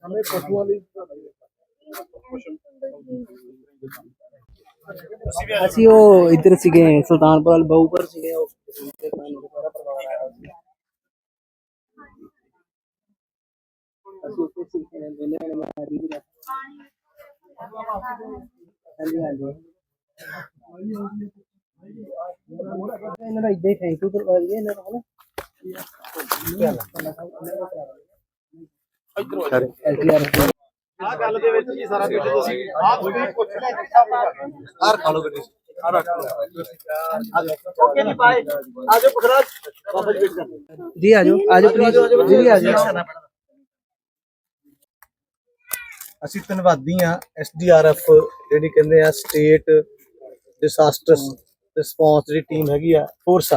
हम ਅਸੀਂ ਉਹ ਇੱਧਰ ਸੀਗੇ, ਸੁਲਤਾਨਪੁਰ ਵਾਲ ਬਾਊਪਰ ਸੀਗੇ, ਉਹ ਤੇ ਸਾਨੂੰ ਸਾਰਾ ਪਰਿਵਾਰ ਆਇਆ ਸੀ। ਅਸੀਂ ਉੱਥੇ ਸੀਗੇ ਵੇਲੇ ਵਾਲੇ ਮਾਰੀ ਦੀ ਹਾਂਜੀ ਹਾਂਜੀ। ਇਹਨਾਂ ਦਾ ਇੱਦਾਂ ਹੀ ਥੈਂਕ ਯੂ ਕਰਵਾ ਦਈਏ ਇਹਨਾਂ ਨੂੰ ਹਨਾ? ਐਸਡੀਆਰ ਆ ਗੱਲ ਦੇ ਵਿੱਚ ਜੀ ਸਾਰਾ ਕੁਝ ਤੁਸੀਂ ਆਪ ਵੀ ਪੁੱਛ ਲੈ ਆਰ ਖਾ ਲਓ ਗੱਡੀ। ਆ ਰੱਖ ਓਕੇ ਜੀ ਬਾਏ। ਆਜੋ ਪੁਖਰਾਜ ਬਾਬਾ ਜੀ ਵੇਟ ਕਰਦੇ ਜੀ ਆਜੋ ਆਜੋ ਪਲੀਜ਼ ਜੀ ਆਜੋ ਅਸੀਂ ਧੰਨਵਾਦੀ ਆ ਐਸਡੀਆਰਐਫ ਜਿਹੜੀ ਕਹਿੰਦੇ ਆ ਸਟੇਟ ਡਿਸਾਸਟਰਸ ਰਿਸਪੌਂਸ ਜਿਹੜੀ ਟੀਮ ਹੈਗੀ ਆ ਫੋਰਸ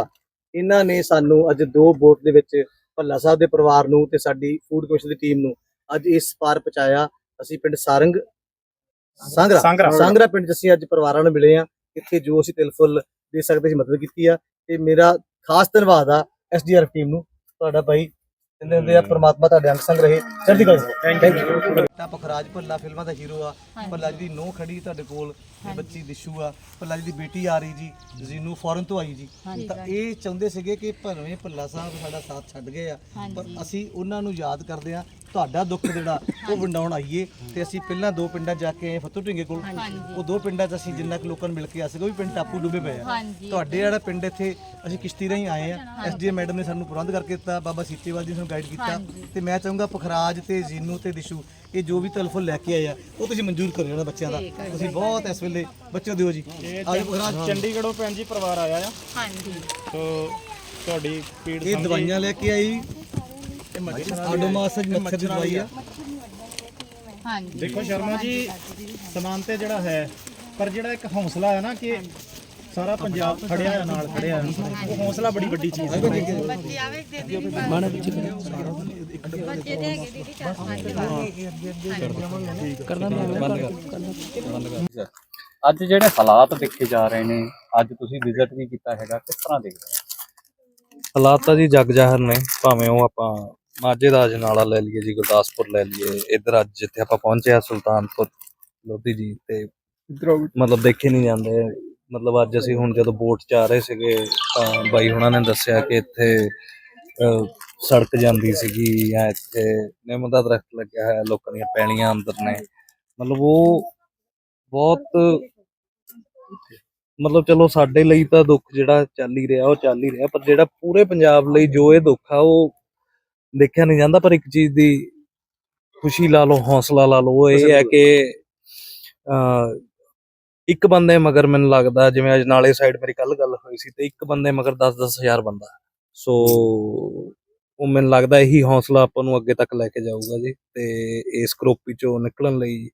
ਇਹਨਾਂ ਨੇ ਸਾਨੂੰ ਅੱਜ ਦੋ ਬੋਟ ਦੇ ਵਿੱਚ ਭੱਲਾ ਸਾਹਿਬ ਦੇ ਪਰਿਵਾਰ ਨੂੰ ਤੇ ਸਾਡੀ ਫੂਡ ਕਮਿਸ਼ਨ ਦੀ ਟੀਮ ਨੂੰ ਅੱਜ ਇਸ ਪਾਰ ਪਹੁੰਚਾਇਆ। ਅਸੀਂ ਪਿੰਡ ਸਾਰੰਗ ਸੰਗਰਾ ਸੰਗਰਾ। ਪਿੰਡ 'ਚ ਅਸੀਂ ਅੱਜ ਪਰਿਵਾਰਾਂ ਨੂੰ ਮਿਲੇ ਆ ਇੱਥੇ ਜੋ ਅਸੀਂ ਤਿਲ ਫੁੱਲ ਦੇ ਸਕਦੇ ਸੀ ਮਦਦ ਕੀਤੀ ਆ। ਤੇ ਮੇਰਾ ਖਾਸ ਧੰਨਵਾਦ ਆ ਐਸਡੀਆਰਐਫ ਟੀਮ ਨੂੰ ਤੁਹਾਡਾ ਭਾਈ ਹੁੰਦੇ ਆ ਪ੍ਰਮਾਤਮਾ ਤੁਹਾਡੇ ਅੰਗ ਸੰਗ ਰਹੇ। ਚੜ੍ਹਦੀ ਕਲਾ ਥੈਂਕ ਯੂ ਤਾਂ ਪਖਰਾਜ ਭੱਲਾ ਫਿਲਮਾਂ ਦਾ ਹੀਰੋ ਆ। ਭੱਲਾ ਜੀ ਦੀ ਨੋ ਖੜੀ ਤੁਹਾਡੇ ਕੋਲ। ਤੇ ਬੱਚੀ ਦਿਸ਼ੂ ਆ। ਭੱਲਾ ਜੀ ਦੀ ਬੇਟੀ ਆ ਰਹੀ ਜੀ ਜ਼ੀਨੂ ਫੋਰਨ ਤੋਂ ਆਈ ਜੀ। ਤਾਂ ਇਹ ਚਾਹੁੰਦੇ ਸੀਗੇ ਕਿ ਭਰਵੇਂ ਭੱਲਾ ਸਾਹਿਬ ਸਾਡਾ ਸਾਥ ਛੱਡ ਗਏ ਆ। ਪਰ ਅਸੀਂ ਉਹਨਾਂ ਨੂੰ ਯਾਦ ਕਰਦੇ ਆ। ਤੁਹਾਡਾ ਦੁੱਖ ਜਿਹੜਾ ਉਹ ਵੰਡਾਉਣ ਆਈਏ। ਤੇ ਅਸੀਂ ਪਹਿਲਾਂ ਦੋ ਪਿੰਡਾਂ ਜਾ ਕੇ ਆਏ ਫੱਤੂ ਢਿੰਗੇ ਕੋਲ। ਉਹ ਦੋ ਪਿੰਡਾਂ 'ਚ ਅਸੀਂ ਜਿੰਨਾ ਕੁ ਲੋਕਾਂ ਨੂੰ ਮਿਲ ਕੇ ਆ ਸਕੇ ਉਹ ਵੀ ਪਿੰਡ ਟਾਪੂ ਡੁੱਬੇ ਪਏ ਆ। ਤੁਹਾਡੇ ਜਿਹੜਾ ਪਿੰਡ ਇੱਥੇ ਅਸੀਂ ਕਿਸ਼ਤੀ ਰਾਹੀਂ ਆਏ ਆ। ਐਸਡੀਐਮ ਮੈਡਮ ਨੇ ਸਾਨੂੰ ਪ੍ਰਬੰਧ ਕਰਕੇ ਦਿੱਤਾ ਬਾਬਾ ਸੀਚੇਵਾਲ ਜੀ ਨੇ ਸਾਨੂੰ ਗਾਈਡ ਕੀਤਾ। ਤੇ ਮੈਂ ਚਾਹੂੰਗਾ ਪਖਰਾਜ ਤੇ ਜੀਨੂ ਤੇ ਦਿਸ਼ੂ ਇਹ ਜੋ ਵੀ ਤਲਫਲ ਲੈ ਕੇ ਆਏ ਆ ਉਹ ਤੁਸੀਂ ਮਨਜ਼ੂਰ ਕਰਿਓ ਉਹਨਾਂ ਬੱਚਿਆਂ ਦਾ। ਤੁਸੀਂ ਬਹੁਤ ਇਸ ਵੇਲੇ ਬੱਚੋ ਦਿਓ ਜੀ। ਆਜੋ ਪਖਰਾਜ। ਚੰਡੀਗੜ੍ਹੋਂ ਭੈਣ ਜੀ ਪਰਿਵਾਰ ਆਇਆ ਆ। ਹਾਂਜੀ। ਸੋ ਤੁਹਾਡੀ ਪੀੜ ਇਹ ਦਵਾਈਆਂ ਲੈ ਕੇ ਆਈ ਆਡੋਮਾਸ ਮੱਛਰ ਦੀ ਦਵਾਈ ਆ। ਹਾਂਜੀ। ਦੇਖੋ ਸ਼ਰਮਾ ਜੀ ਸਮਾਨ ਤੇ ਜਿਹੜਾ ਹੈ ਪਰ ਜਿਹੜਾ ਇੱਕ ਹੌਸਲਾ ਹੈ ਨਾ ਕਿ ਸਾਰਾ ਪੰਜਾਬ ਖੜਿਆ ਹੈ ਨਾਲ ਖੜਿਆ ਹੈ। ਉਹ ਹੌਸਲਾ ਬੜੀ ਵੱਡੀ ਚੀਜ਼ ਹੈ। ਬੱਚੇ ਆਵੇ ਦੇ ਦੇ ਬੱਚੇ ਦੇ ਹੈਗੇ ਦੀਦੀ ਚਾਰ ਪੰਜ ਅੱਜ ਜਿਹੜੇ ਹਾਲਾਤ ਦੇਖੇ ਜਾ ਰਹੇ ਨੇ ਅੱਜ ਤੁਸੀਂ ਵਿਜ਼ਿਟ ਵੀ ਕੀਤਾ ਹੈਗਾ ਕਿਸ ਤਰ੍ਹਾਂ ਦੇਖਦੇ ਹੋ? ਹਾਲਾਤ ਤਾਂ ਜੀ ਜਗ ਜਾਹਰ ਨੇ ਭਾਵੇਂ ਉਹ ਆਪਾਂ ਮਾਝੇ ਦਾ ਅਜਨਾਲਾ ਲੈ ਲਈਏ ਜੀ ਗੁਰਦਾਸਪੁਰ ਲੈ ਲਈਏ। ਇੱਧਰ ਅੱਜ ਜਿੱਥੇ ਆਪਾਂ ਪਹੁੰਚੇ ਆ ਸੁਲਤਾਨਪੁਰ ਲੋਧੀ ਜੀ ਤੇ ਮਤਲਬ ਦੇਖੇ ਨਹੀਂ ਜਾਂਦੇ। ਮਤਲਬ ਅੱਜ ਅਸੀਂ ਹੁਣ ਜਦੋਂ ਬੋਟ 'ਚ ਆ ਰਹੇ ਸੀਗੇ ਤਾਂ ਬਾਈ ਹੁਣਾਂ ਨੇ ਦੱਸਿਆ ਕਿ ਇੱਥੇ ਸੜਕ ਜਾਂਦੀ ਸੀਗੀ ਜਾਂ ਇੱਥੇ ਨਿੰਮ ਦਾ ਦਰਖਤ ਲੱਗਿਆ ਹੋਇਆ ਲੋਕਾਂ ਦੀਆਂ ਪੈਲੀਆਂ ਅੰਦਰ ਨੇ। ਮਤਲਬ ਉਹ ਬਹੁਤ ਮਤਲਬ ਚਲੋ ਸਾਡੇ ਲਈ ਤਾਂ ਦੁੱਖ ਜਿਹੜਾ ਚੱਲ ਹੀ ਰਿਹਾ ਉਹ ਚੱਲ ਹੀ ਰਿਹਾ ਪਰ ਜਿਹੜਾ ਪੂਰੇ ਪੰਜਾਬ ਲਈ ਜੋ ਇਹ ਦੁੱਖ ਆ ਉਹ ਦੇਖਿਆ ਨਹੀਂ ਜਾਂਦਾ ਪਰ ਇੱਕ ਚੀਜ਼ ਦੀ ਖੁਸ਼ੀ ਲਾ ਲਓ ਹੌਸਲਾ ਲਾ ਲਓ ਇਹ ਹੈ ਕਿ ਇੱਕ ਬੰਦੇ ਮਗਰ ਮੈਨੂੰ ਲੱਗਦਾ ਜਿਵੇਂ ਅਜਨਾਲੇ ਸਾਈਡ ਮੇਰੀ ਕੱਲ ਗੱਲ ਹੋਈ ਸੀ ਤੇ ਇੱਕ ਬੰਦੇ ਮਗਰ 10-10 ਹਜ਼ਾਰ ਬੰਦਾ ਸੋ ਉਹ ਮੈਨੂੰ ਲੱਗਦਾ ਇਹੀ ਹੌਸਲਾ ਆਪਾਂ ਨੂੰ ਅੱਗੇ ਤੱਕ ਲੈ ਕੇ ਜਾਊਗਾ ਜੀ ਤੇ ਇਸ ਕਰੋਪੀ ਚੋਂ ਨਿਕਲਣ ਲਈ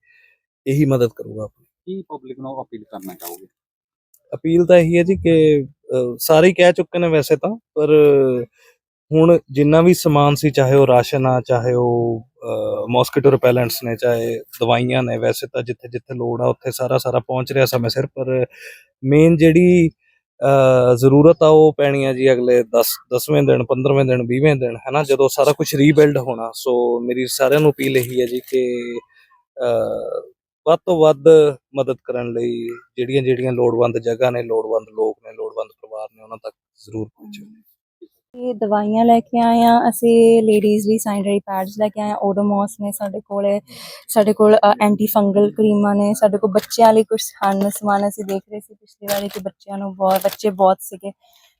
ਇਹੀ ਮਦਦ ਕਰੂਗਾ ਆਪਣੀ ਕੀ ਪਬਲਿਕ ਨੂੰ ਅਪੀਲ ਕਰਨਾ ਚਾਹੋਗੇ? ਅਪੀਲ ਤਾਂ ਇਹੀ ਹੈ ਜੀ ਕਿ ਸਾਰੇ ਕਹਿ ਚੁੱਕੇ ਨੇ ਵੈਸੇ ਤਾਂ ਪਰ ਹੁਣ ਜਿੰਨਾ ਵੀ ਸਮਾਨ ਸੀ, ਚਾਹੇ ਉਹ ਰਾਸ਼ਨ ਆ, ਚਾਹੇ ਉਹ ਮੋਸਕੀਟੋ ਰਿਪੈਲੈਂਟਸ ਨੇ, ਚਾਹੇ ਦਵਾਈਆਂ ਨੇ, ਵੈਸੇ ਤਾਂ ਜਿੱਥੇ ਜਿੱਥੇ ਲੋੜ ਆ, ਉੱਥੇ ਸਾਰਾ ਸਾਰਾ ਪਹੁੰਚ ਰਿਹਾ ਸਮੇਂ ਸਿਰ, ਪਰ ਮੇਨ ਜਿਹੜੀ ਜ਼ਰੂਰਤ ਆ, ਉਹ ਪੈਣੀ ਆ ਜੀ ਅਗਲੇ 10 10ਵੇਂ ਦਿਨ 15ਵੇਂ ਦਿਨ 20ਵੇਂ ਦਿਨ, ਹੈਨਾ? ਜਦੋਂ ਸਾਰਾ ਕੁਝ ਰੀਬਿਲਡ ਹੋਣਾ, ਸੋ ਮੇਰੀ ਸਾਰਿਆਂ ਨੂੰ ਅਪੀਲ ਇਹੀ ਹੈ ਜੀ ਕਿ ਵੱਧ ਤੋਂ ਵੱਧ ਮਦਦ ਕਰਨ ਲਈ ਜਿਹੜੀਆਂ ਜਿਹੜੀਆਂ ਲੋੜਵੰਦ ਜਗ੍ਹਾ ਨੇ, ਲੋੜਵੰਦ ਲੋਕ ਨੇ, ਲੋੜਵੰਦ ਪਰਿਵਾਰ ਨੇ, ਉਹਨਾਂ ਤੱਕ ਜ਼ਰੂਰ ਪਹੁੰਚੋ। ਇਹ ਦਵਾਈਆਂ ਲੈ ਕੇ ਆਏ ਆ ਅਸੀਂ ਲੇਡੀਜ਼ ਲਈ ਸੈਨੀਟਰੀ ਪੈਡਸ ਲੈ ਕੇ ਆਏ ਆ ਓਡੋਮੋਸ ਨੇ ਸਾਡੇ ਕੋਲ ਸਾਡੇ ਕੋਲ ਐਂਟੀ ਫੰਗਲ ਕਰੀਮਾਂ ਨੇ। ਸਾਡੇ ਕੋਲ ਬੱਚਿਆਂ ਲਈ ਕੁਝ ਹਨ। ਸਮਾਨ ਅਸੀਂ ਦੇਖ ਰਹੇ ਸੀ ਪਿਛਲੀ ਵਾਰੀ ਕਿ ਬੱਚਿਆਂ ਨੂੰ ਬਹੁਤ ਬੱਚੇ ਬਹੁਤ ਸੀਗੇ।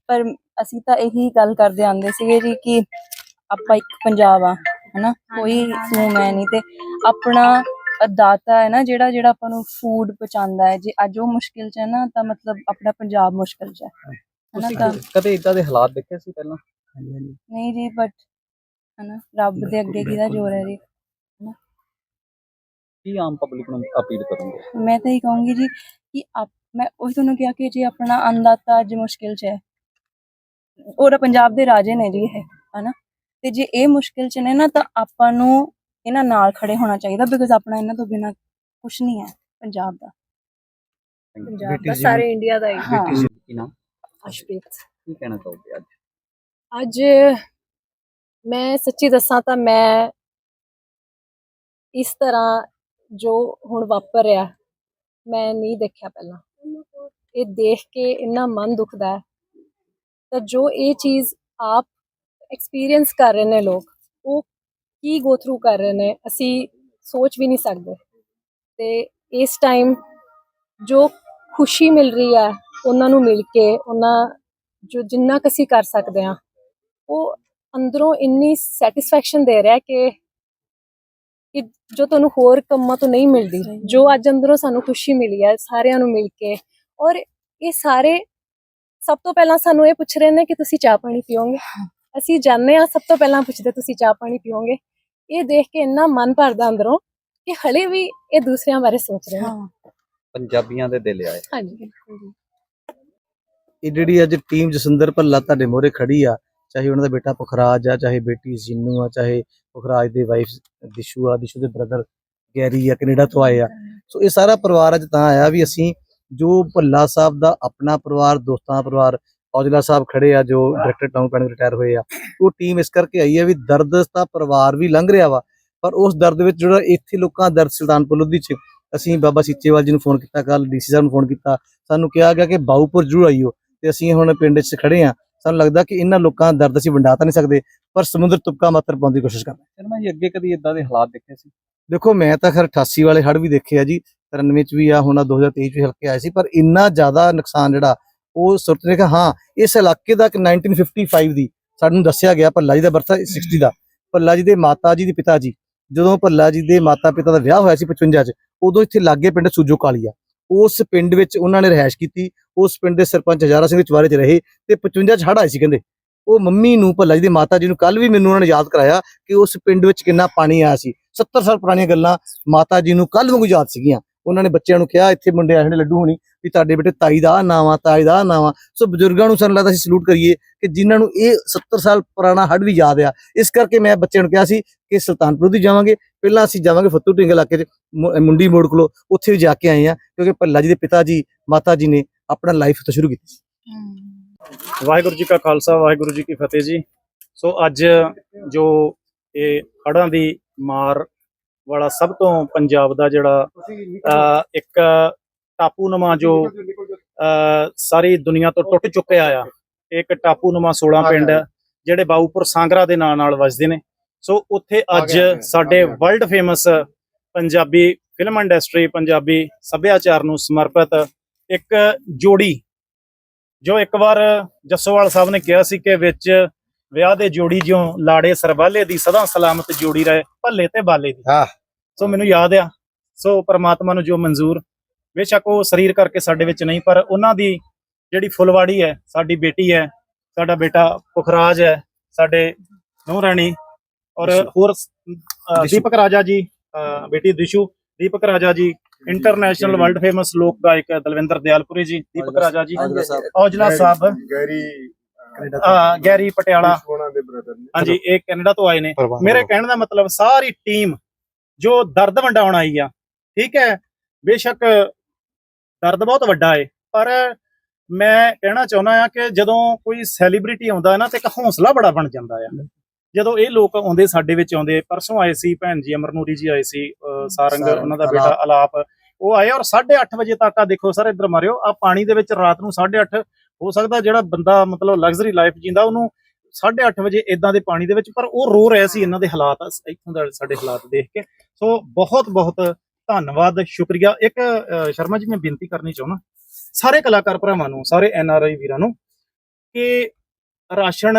ਪਰ ਅਸੀਂ ਤਾਂ ਇਹੀ ਗੱਲ ਕਰਦੇ ਆਂਦੇ ਸੀਗੇ ਜੀ ਕਿ ਆਪਾਂ ਇੱਕ ਪੰਜਾਬ ਆ ਹਨਾ? ਕੋਈ ਸਮੂਹ ਹੈ ਨਹੀਂ ਤੇ ਆਪਣਾ ਦਾਤਾ ਹੈ ਨਾ ਜਿਹੜਾ ਜਿਹੜਾ ਆਪਾਂ ਨੂੰ ਫੂਡ ਪਹੁੰਚਾਉਂਦਾ ਹੈ। ਜੇ ਅੱਜ ਉਹ ਮੁਸ਼ਕਿਲ ਚ ਹੈ ਨਾ, ਤਾਂ ਮਤਲਬ ਆਪਣਾ ਪੰਜਾਬ ਮੁਸ਼ਕਿਲ ਚ ਹੈ। ਤੁਸੀਂ ਕਦੇ ਇਦਾਂ ਦੇ ਹਾਲਾਤ ਦੇਖੇ ਸੀ ਪਹਿਲਾਂ? ਨਹੀਂ ਜੀ ਬਟ ਹਨਾ ਰੱਬ ਦੇ ਅੱਗੇ ਕਿਹਦਾ ਜ਼ੋਰ ਹੈ ਜੀ ਕੀ ਆਮ ਪਬਲਿਕ ਨੂੰ ਅਪੀਲ ਕਰੋਗੇ? ਮੈਂ ਤਾਂ ਇਹ ਕਹੂੰਗੀ ਜੀ ਕਿ ਆਪ ਮੈਂ ਉਹੀ ਤੁਹਾਨੂੰ ਕਿਹਾ ਕਿ ਜੇ ਆਪਣਾ ਅੰਦਾਤਾ ਅੱਜ ਮੁਸ਼ਕਿਲ 'ਚ ਹੈ ਔਰ ਪੰਜਾਬ ਦੇ ਰਾਜੇ ਨੇ ਜੀ ਇਹ ਹਨਾ? ਤੇ ਜੇ ਇਹ ਮੁਸ਼ਕਿਲ 'ਚ ਨੇ ਨਾ ਤਾਂ ਆਪਾਂ ਨੂੰ ਇਹਨਾਂ ਨਾਲ ਖੜੇ ਹੋਣਾ ਚਾਹੀਦਾ ਬਿਕਾਜ਼ ਆਪਣਾ ਇਹਨਾਂ ਤੋਂ ਬਿਨਾ ਕੁਝ ਨਹੀਂ ਹੈ ਪੰਜਾਬ ਦਾ। ਪੰਜਾਬ ਦਾ ਸਾਰੇ ਇੰਡੀਆ ਦਾ ਹੀ। ਹਾਂ। ਕੀ ਨਾਮ? ਅਸ਼ਪ੍ਰੀਤ ਕੀ ਕਹਿਣਾ ਚਾਹੋਗੇ ਅੱਜ? ਅੱਜ ਮੈਂ ਸੱਚੀ ਦੱਸਾਂ ਤਾਂ ਮੈਂ ਇਸ ਤਰ੍ਹਾਂ ਜੋ ਹੁਣ ਵਾਪਰ ਰਿਹਾ ਮੈਂ ਨਹੀਂ ਦੇਖਿਆ ਪਹਿਲਾਂ। ਇਹ ਦੇਖ ਕੇ ਇੰਨਾ ਮਨ ਦੁਖਦਾ ਹੈ। ਤਾਂ ਜੋ ਇਹ ਚੀਜ਼ ਆਪ ਐਕਸਪੀਰੀਅੰਸ ਕਰ ਰਹੇ ਨੇ ਲੋਕ ਉਹ ਕੀ ਗੋ ਥਰੂ ਕਰ ਰਹੇ ਨੇ ਅਸੀਂ ਸੋਚ ਵੀ ਨਹੀਂ ਸਕਦੇ। ਤੇ ਇਸ ਟਾਈਮ ਜੋ ਖੁਸ਼ੀ ਮਿਲ ਰਹੀ ਹੈ ਉਹਨਾਂ ਨੂੰ ਮਿਲ ਕੇ ਉਹਨਾਂ ਜੋ ਜਿੰਨਾ ਕੁ ਅਸੀਂ ਕਰ ਸਕਦੇ ਹਾਂ ਉਹ ਅੰਦਰੋਂ ਇੰਨੀ ਸੈਟੀਸਫੈਕਸ਼ਨ ਦੇ ਰਿਹਾ ਕਿ ਕਿ ਜੋ ਤੁਹਾਨੂੰ ਹੋਰ ਕੰਮਾਂ ਤੋਂ ਨਹੀਂ ਮਿਲਦੀ ਜੋ ਅੱਜ ਅੰਦਰੋਂ ਸਾਨੂੰ ਖੁਸ਼ੀ ਮਿਲੀ ਹੈ ਸਾਰਿਆਂ ਨੂੰ ਮਿਲ ਕੇ। ਔਰ ਇਹ ਸਾਰੇ ਸਭ ਤੋਂ ਪਹਿਲਾਂ ਸਾਨੂੰ ਇਹ ਪੁੱਛ ਰਹੇ ਨੇ ਕਿ ਤੁਸੀਂ ਚਾਹ ਪਾਣੀ ਪੀਓਗੇ? ਅਸੀਂ ਜਾਣਦੇ ਆ ਸਭ ਤੋਂ ਪਹਿਲਾਂ ਪੁੱਛਦੇ ਤੁਸੀਂ ਚਾਹ ਪਾਣੀ ਪੀਓਗੇ? ਇਹ ਦੇਖ ਕੇ ਇੰਨਾ ਮਨ ਭਰਦਾ ਅੰਦਰੋਂ ਕਿ ਹਲੇ ਵੀ ਇਹ ਦੂਸਰਿਆਂ ਬਾਰੇ ਸੋਚ ਰਹੇ ਹਾਂ। ਪੰਜਾਬੀਆਂ ਦੇ ਦਿਲ ਆਏ। ਹਾਂਜੀ ਬਿਲਕੁਲ ਜੀ। ਇਹ ਜਿਹੜੀ ਅੱਜ ਟੀਮ ਜਸਿੰਦਰ ਭੱਲਾ ਤੁਹਾਡੇ ਮੋਹਰੇ ਖੜੀ ਆ, ਚਾਹੇ ਉਹਨਾਂ ਦਾ ਬੇਟਾ ਪੁਖਰਾਜ ਆ, ਚਾਹੇ ਬੇਟੀ ਜਿੰਨੂ ਆ, ਚਾਹੇ ਪੁਖਰਾਜ ਦੇ ਵਾਈਫ ਦਿਸ਼ੂ ਆ, ਦਿਸ਼ੂ ਦੇ ਬ੍ਰਦਰ ਗੈਰੀ ਆ, ਕੈਨੇਡਾ ਤੋਂ ਆਏ ਆ। ਸੋ ਇਹ ਸਾਰਾ ਪਰਿਵਾਰ ਅੱਜ ਤਾਂ ਆਇਆ ਵੀ ਅਸੀਂ ਜੋ ਭੱਲਾ ਸਾਹਿਬ ਦਾ ਆਪਣਾ ਪਰਿਵਾਰ, ਦੋਸਤਾਂ ਦਾ ਪਰਿਵਾਰ, ਔਜਲਾ ਸਾਹਿਬ ਖੜੇ ਆ, ਜੋ ਡਾਇਰੈਕਟਰ ਟਾਊਨ ਪਲਾਨਿੰਗ ਰਿਟਾਇਰ ਹੋਏ ਆ, ਉਹ ਟੀਮ ਇਸ ਕਰਕੇ ਆਈ ਆ ਵੀ ਦਰਦ ਤਾਂ ਪਰਿਵਾਰ ਵੀ ਲੰਘ ਰਿਹਾ ਵਾ, ਪਰ ਉਸ ਦਰਦ ਵਿੱਚ ਜਿਹੜਾ ਇੱਥੇ ਲੋਕਾਂ ਦਾ ਦਰਦ ਸੁਲਤਾਨਪੁਰ ਲੋਧੀ ਚ, ਅਸੀਂ ਬਾਬਾ ਸੀਚੇਵਾਲ ਜੀ ਨੂੰ ਫੋਨ ਕੀਤਾ ਕੱਲ ਡੀਸੀ ਸਾਹਿਬ ਨੂੰ ਫੋਨ ਕੀਤਾ, ਸਾਨੂੰ ਕਿਹਾ ਗਿਆ ਕਿ ਬਾਊਪੁਰ ਜ਼ਰੂਰ ਆਈਓ। ਤੇ ਅਸੀਂ ਹੁਣ ਪਿੰਡ 'ਚ ਖੜੇ ਆ ਸਾਨੂੰ ਲੱਗਦਾ ਕਿ ਇਹਨਾਂ ਲੋਕਾਂ ਦਾ ਦਰਦ ਅਸੀਂ ਵੰਡਾ ਤਾਂ ਨਹੀਂ ਸਕਦੇ ਪਰ ਸਮੁੰਦਰ ਤੁਪਕਾ ਮਾਤਰ ਪਾਉਣ ਦੀ ਕੋਸ਼ਿਸ਼ ਕਰਦੇ ਹਾਂ। ਮੈਂ ਜੀ ਅੱਗੇ ਕਦੀ ਇਦਾਂ ਦੇ ਹਾਲਾਤ ਦੇਖੇ ਸੀ? ਦੇਖੋ ਮੈਂ ਤਾਂ ਖਰ 88 ਵਾਲੇ ਹੜ ਵੀ ਦੇਖੇ ਆ ਜੀ 93 ਚ ਵੀ ਆ ਹੁਣ 2023 ਚ ਵੀ ਹਲਕੇ ਆਏ ਸੀ ਪਰ ਇੰਨਾ ਜ਼ਿਆਦਾ ਨੁਕਸਾਨ ਜਿਹੜਾ ਉਹ ਸੁਰਤ ਨੇ ਕਿਹਾ ਹਾਂ ਇਸ ਇਲਾਕੇ ਦਾ 1955 ਦੀ ਸਾਨੂੰ ਦੱਸਿਆ ਗਿਆ ਭੱਲਾ ਜੀ ਦਾ ਬਰਥ 60 ਦਾ। ਭੱਲਾ ਜੀ ਦੇ ਮਾਤਾ ਜੀ ਦੇ ਪਿਤਾ ਜੀ ਜਦੋਂ ਭੱਲਾ ਜੀ ਦੇ ਮਾਤਾ ਪਿਤਾ ਦਾ ਵਿਆਹ ਹੋਇਆ ਸੀ 55 ਚ ਉਦੋਂ ਇੱਥੇ ਲਾਗੇ ਪਿੰਡ ਸੂਜੋ ਕਾਲੀਆ ਉਸ ਪਿੰਡ ਵਿੱਚ ਉਹਨਾਂ ਨੇ ਰਹਿائش ਕੀਤੀ ਉਸ ਪਿੰਡ ਦੇ ਸਰਪੰਚ ਹਜ਼ਾਰਾ ਸਿੰਘ ਦੇ ਚਵਾਰੇ 'ਚ ਰਹੇ ਤੇ 55 ਚ ਹੜ ਆਏ ਸੀ ਕਹਿੰਦੇ। ਉਹ ਮੰਮੀ ਨੂੰ ਭੱਲਾ ਜੀ ਦੀ ਮਾਤਾ ਜੀ ਨੂੰ ਕੱਲ ਵੀ ਮੈਨੂੰ ਉਹਨਾਂ ਨੇ ਯਾਦ ਕਰਾਇਆ ਕਿ ਉਸ ਪਿੰਡ ਵਿੱਚ ਕਿੰਨਾ ਪਾਣੀ ਆਇਆ ਸੀ। 70 ਸਾਲ ਪੁਰਾਣੀਆਂ ਗੱਲਾਂ ਮਾਤਾ ਜੀ ਨੂੰ ਕੱਲ ਵਾਂਗੂ ਯਾਦ ਸੀਗੀਆਂ। ਉਹਨਾਂ ਨੇ ਬੱਚਿਆਂ ਨੂੰ ਕਿਹਾ, ਇੱਥੇ ਮੁੰਡੇ ਆਏ ਨੇ ਲੱਡੂ ਹੋਣੀ, ਵੀ ਤੁਹਾਡੇ ਬੇਟੇ ਤਾਈ ਦਾ ਨਾਵਾ ਤਾਈ ਦਾ ਨਾਵਾ। ਸੋ ਬਜ਼ੁਰਗਾਂ ਨੂੰ ਸਾਨੂੰ ਲੱਗਦਾ ਅਸੀਂ ਸਲੂਟ ਕਰੀਏ ਕਿ ਜਿਨ੍ਹਾਂ ਨੂੰ ਇਹ 70 ਸਾਲ ਪੁਰਾਣਾ ਹੜ ਵੀ ਯਾਦ ਆ। ਇਸ ਕਰਕੇ ਮੈਂ ਬੱਚਿਆਂ ਨੂੰ ਕਿਹਾ ਸੀ ਕਿ ਸੁਲਤਾਨਪੁਰ ਦੀ ਜਾਵਾਂਗੇ। ਪਹਿਲਾਂ ਅਸੀਂ ਜਾਵਾਂਗੇ ਫੱਤੂ ਢਿੰਗ ਇਲਾਕੇ 'ਚ ਮੁੰਡੀ ਮੋੜ ਕੋਲ ਉੱਥੇ ਵੀ ਜਾ ਕੇ ਆਏ ਆ ਕਿਉਂਕਿ ਭੱਲਾ ਜੀ ਦੇ ਪਿਤਾ ਜੀ, ਮਾਤਾ ਜੀ ਨੇ ਆਪਣਾ ਲਾਈਫ ਤੋਂ ਸ਼ੁਰੂ ਕੀਤੀ ਸੀ। ਵਾਹਿਗੁਰੂ ਜੀ ਕਾ ਖਾਲਸਾ ਵਾਹਿਗੁਰੂ ਜੀ ਕੀ ਫਤਿਹ ਜੀ। ਸੋ ਅੱਜ ਜੋ ਇਹ ਹੜ੍ਹਾਂ ਦੀ ਮਾਰ ਵਾਲਾ ਸਭ ਤੋਂ ਪੰਜਾਬ ਦਾ ਜਿਹੜਾ ਇੱਕ ਟਾਪੂਨੁਮਾ ਜੋ ਅਹ, ਸਾਰੀ ਦੁਨੀਆ ਤੋਂ ਟੁੱਟ ਚੁੱਕਿਆ ਆ ਇੱਕ ਟਾਪੂਨੁਮਾ 16 ਪਿੰਡ ਜਿਹੜੇ ਬਾਊਪੁਰ ਸਾਂਗਰਾ ਦੇ ਨਾਂ ਨਾਲ ਵੱਜਦੇ ਨੇ। ਸੋ ਉੱਥੇ ਅੱਜ ਸਾਡੇ world famous Punjabi film industry Punjabi ਸੱਭਿਆਚਾਰ ਨੂੰ ਸਮਰਪਿਤ ਇੱਕ ਜੋੜੀ ਜੋ ਇੱਕ ਵਾਰ ਜੱਸੋਵਾਲ ਸਾਹਿਬ ਨੇ ਕਿਹਾ ਸੀ ਕਿ ਵਿੱਚ ਵਿਆਹ ਦੇ ਜੋੜੀ ਜਿਉਂ ਲਾੜੇ ਸਰਬਾਲੇ ਦੀ ਸਦਾ ਸਲਾਮਤ ਜੋੜੀ ਰਹੇ ਭੱਲੇ ਤੇ ਬਾਲੇ ਦੀ ਹਾਂ। ਸੋ ਮੈਨੂੰ ਯਾਦ ਆ ਸੋ ਪ੍ਰਮਾਤਮਾ ਨੂੰ ਜੋ ਮਨਜ਼ੂਰ ਬੇਸ਼ੱਕ ਉਹ ਸਰੀਰ ਕਰਕੇ ਸਾਡੇ ਵਿੱਚ ਨਹੀਂ ਪਰ ਉਹਨਾਂ ਦੀ ਜਿਹੜੀ ਫੁੱਲਵਾੜੀ ਹੈ ਸਾਡੀ ਬੇਟੀ ਹੈ ਸਾਡਾ ਬੇਟਾ ਪੁਖਰਾਜ ਹੈ ਸਾਡੇ ਨੂੰਹ ਰਾਣੀ ਔਰ। ਹੋਰ। ਦੀਪਕ ਰਾਜਾ ਜੀ ਬੇਟੀ ਦਿਸ਼ੂ ਦੀਪਕ ਰਾਜਾ ਜੀ ਇੰਟਰਨੈਸ਼ਨਲ ਵਰਲਡ ਫੇਮਸ ਲੋਕ ਗਾਇਕ ਦਲਵਿੰਦਰ ਦਿਆਲਪੁਰੀ ਜੀ ਦੀਪਕ ਰਾਜਾ ਜੀ। ਔਜਲਾ ਸਾਹਿਬ। ਗੈਰੀ ਕੈਨੇਡਾ ਤੋਂ। ਅ, ਗੈਰੀ ਪਟਿਆਲਾ। ਹਾਂਜੀ ਇਹ ਕੈਨੇਡਾ ਤੋਂ ਆਏ ਨੇ। ਮੇਰੇ ਕਹਿਣ ਦਾ ਮਤਲਬ ਸਾਰੀ ਟੀਮ ਜੋ ਦਰਦ ਵੰਡਾਉਣ ਆਈ ਆ ਠੀਕ ਹੈ ਬੇਸ਼ੱਕ ਦਰਦ ਬਹੁਤ ਵੱਡਾ ਹੈ ਪਰ ਮੈਂ ਕਹਿਣਾ ਚਾਹੁੰਦਾ ਆ ਕਿ ਜਦੋਂ ਕੋਈ ਸੈਲੀਬ੍ਰਿਟੀ ਆਉਂਦਾ ਹੈ ਨਾ ਤੇ ਇੱਕ ਹੌਸਲਾ ਬੜਾ ਬਣ ਜਾਂਦਾ ਆ। ਜਦੋਂ ਇਹ ਲੋਕ ਆਉਂਦੇ ਸਾਡੇ ਵਿੱਚ ਆਉਂਦੇ ਪਰਸੋਂ ਆਏ ਸੀ ਭੈਣ ਜੀ ਅਮਰਨੂਰੀ ਜੀ ਆਏ ਸੀ ਸਾਰੰਗ ਉਹਨਾਂ ਦਾ ਬੇਟਾ ਅਲਾਪ। ਉਹ ਆਏ ਔਰ 8:30 ਵਜੇ ਤੱਕ ਆ ਦੇਖੋ ਸਰ ਇੱਧਰ ਮਾਰਿਓ ਆ ਪਾਣੀ ਦੇ ਵਿੱਚ ਰਾਤ ਨੂੰ 8:30 ਹੋ ਸਕਦਾ ਜਿਹੜਾ ਬੰਦਾ ਮਤਲਬ ਲਗਜ਼ਰੀ ਲਾਈਫ ਜਿੰਦਾ ਉਹਨੂੰ 8:30 ਵਜੇ ਇਦਾਂ ਦੇ ਪਾਣੀ ਦੇ ਵਿੱਚ ਪਰ ਉਹ ਰੋ ਰਹੇ ਸੀ ਇਹਨਾਂ ਦੇ ਹਾਲਾਤ ਇੱਥੋਂ ਦਾ ਸਾਡੇ ਹਾਲਾਤ ਦੇਖ ਕੇ। ਸੋ ਬਹੁਤ ਬਹੁਤ ਧੰਨਵਾਦ ਸ਼ੁਕਰੀਆ। ਇੱਕ ਸ਼ਰਮਾ ਜੀ ਮੈਂ ਬੇਨਤੀ ਕਰਨੀ ਚਾਹੁੰਦਾ ਸਾਰੇ ਕਲਾਕਾਰ ਭਰਾਵਾਂ ਨੂੰ ਸਾਰੇ ਐਨ ਆਰ ਆਈ ਵੀਰਾਂ ਨੂੰ ਕਿ ਰਾਸ਼ਨ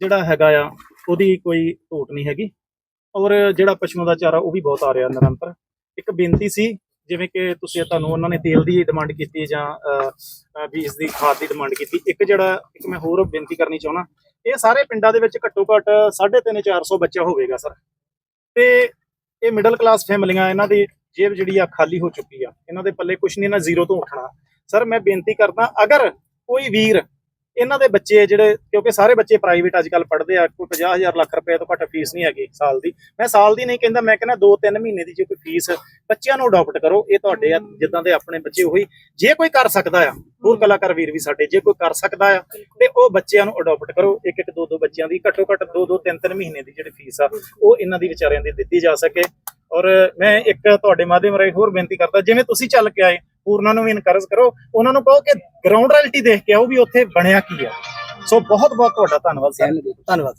ਜਿਹੜਾ ਹੈਗਾ ਆ ਉਹਦੀ ਕੋਈ ਧੋਟ ਨਹੀਂ ਹੈਗੀ। ਔਰ ਜਿਹੜਾ ਪਸ਼ੂਆਂ ਦਾ ਚਾਰਾ ਉਹ ਵੀ ਬਹੁਤ ਆ ਰਿਹਾ ਨਿਰੰਤਰ। ਇੱਕ ਬੇਨਤੀ ਸੀ, ਜਿਵੇਂ ਕਿ ਤੁਸੀਂ ਤੁਹਾਨੂੰ ਉਹਨਾਂ ਨੇ ਤੇਲ ਦੀ ਡਿਮਾਂਡ ਕੀਤੀ ਜਾਂ ਬੀਜ ਦੀ ਖਾਦ ਦੀ ਡਿਮਾਂਡ ਕੀਤੀ। ਇੱਕ ਜਿਹੜਾ, ਇੱਕ ਮੈਂ ਹੋਰ ਬੇਨਤੀ ਕਰਨੀ ਚਾਹੁੰਦਾ, ਇਹ ਸਾਰੇ ਪਿੰਡਾਂ ਦੇ ਵਿੱਚ ਘੱਟੋ ਘੱਟ 3.5 400 ਬੱਚਾ ਹੋਵੇਗਾ, ਸਰ। ਤੇ ਇਹ ਮਿਡਲ ਕਲਾਸ ਫੈਮਲੀਆਂ, ਇਹਨਾਂ ਦੀ ਜੇਬ ਜਿਹੜੀ ਆ ਖਾਲੀ ਹੋ ਚੁੱਕੀ ਆ। ਇਹਨਾਂ ਦੇ ਪੱਲੇ ਕੁਝ ਨਹੀਂ, ਇਹਨਾਂ ਜ਼ੀਰੋ ਤੋਂ ਉੱਠਣਾ। ਸਰ, ਮੈਂ ਬੇਨਤੀ ਕਰਦਾ, ਅਗਰ ਕੋਈ ਵੀਰ ਇਹਨਾਂ ਦੇ ਬੱਚੇ ਜਿਹੜੇ ਕਿਉਂਕਿ ਸਾਰੇ ਬੱਚੇ ਪ੍ਰਾਈਵੇਟ ਅੱਜ ਕੱਲ ਪੜ੍ਹਦੇ ਆ ਕੋਈ 50000 ਲੱਖ ਰੁਪਏ ਤੋਂ ਘੱਟ ਫੀਸ ਨਹੀਂ ਹੈਗੀ ਸਾਲ ਦੀ। ਮੈਂ ਸਾਲ ਦੀ ਨਹੀਂ ਕਹਿੰਦਾ ਮੈਂ ਕਹਿੰਦਾ 2-3 ਮਹੀਨੇ ਦੀ ਜੇ ਕੋਈ ਫੀਸ ਬੱਚਿਆਂ ਨੂੰ ਅਡਾਪਟ ਕਰੋ ਇਹ ਤੁਹਾਡੇ ਆ ਜਿੱਦਾਂ ਦੇ ਆਪਣੇ ਬੱਚੇ ਉਹੀ। ਜੇ ਕੋਈ ਕਰ ਸਕਦਾ ਆ ਹੋਰ ਕਲਾਕਾਰ ਵੀਰ ਵੀ ਸਾਡੇ ਜੇ ਕੋਈ ਕਰ ਸਕਦਾ ਆ ਤੇ ਉਹ ਬੱਚਿਆਂ ਨੂੰ ਅਡਾਪਟ ਕਰੋ। ਇੱਕ ਇੱਕ ਦੋ ਦੋ ਬੱਚਿਆਂ ਦੀ ਘੱਟੋ ਘੱਟ ਦੋ ਦੋ ਤਿੰਨ ਤਿੰਨ ਮਹੀਨੇ ਦੀ ਜਿਹੜੀ ਫੀਸ ਆ ਉਹ ਇਹਨਾਂ ਦੀ ਵਿਚਾਰਿਆਂ ਦੀ ਦਿੱਤੀ ਜਾ ਸਕੇ। ਔਰ ਮੈਂ ਇੱਕ ਤੁਹਾਡੇ ਮਾਧਿਅਮ ਰਾਹੀਂ ਹੋਰ ਬੇਨਤੀ ਕਰਦਾ ਜਿਵੇਂ ਤੁਸੀਂ ਚੱਲ ਕੇ ਆਏ ਪੂਰਨਾ ਨੂੰ ਵੀ ਇਨਕਰੇਜ ਕਰੋ। ਉਹਨਾਂ ਨੂੰ ਕਹੋ ਕਿ ਗਰਾਊਂਡ ਰਿਐਲਿਟੀ ਦੇਖ ਕੇ ਆਓ ਵੀ ਉੱਥੇ ਬਣਿਆ ਕੀ ਆ। ਸੋ ਬਹੁਤ ਬਹੁਤ ਤੁਹਾਡਾ ਧੰਨਵਾਦ ਸਰ ਧੰਨਵਾਦ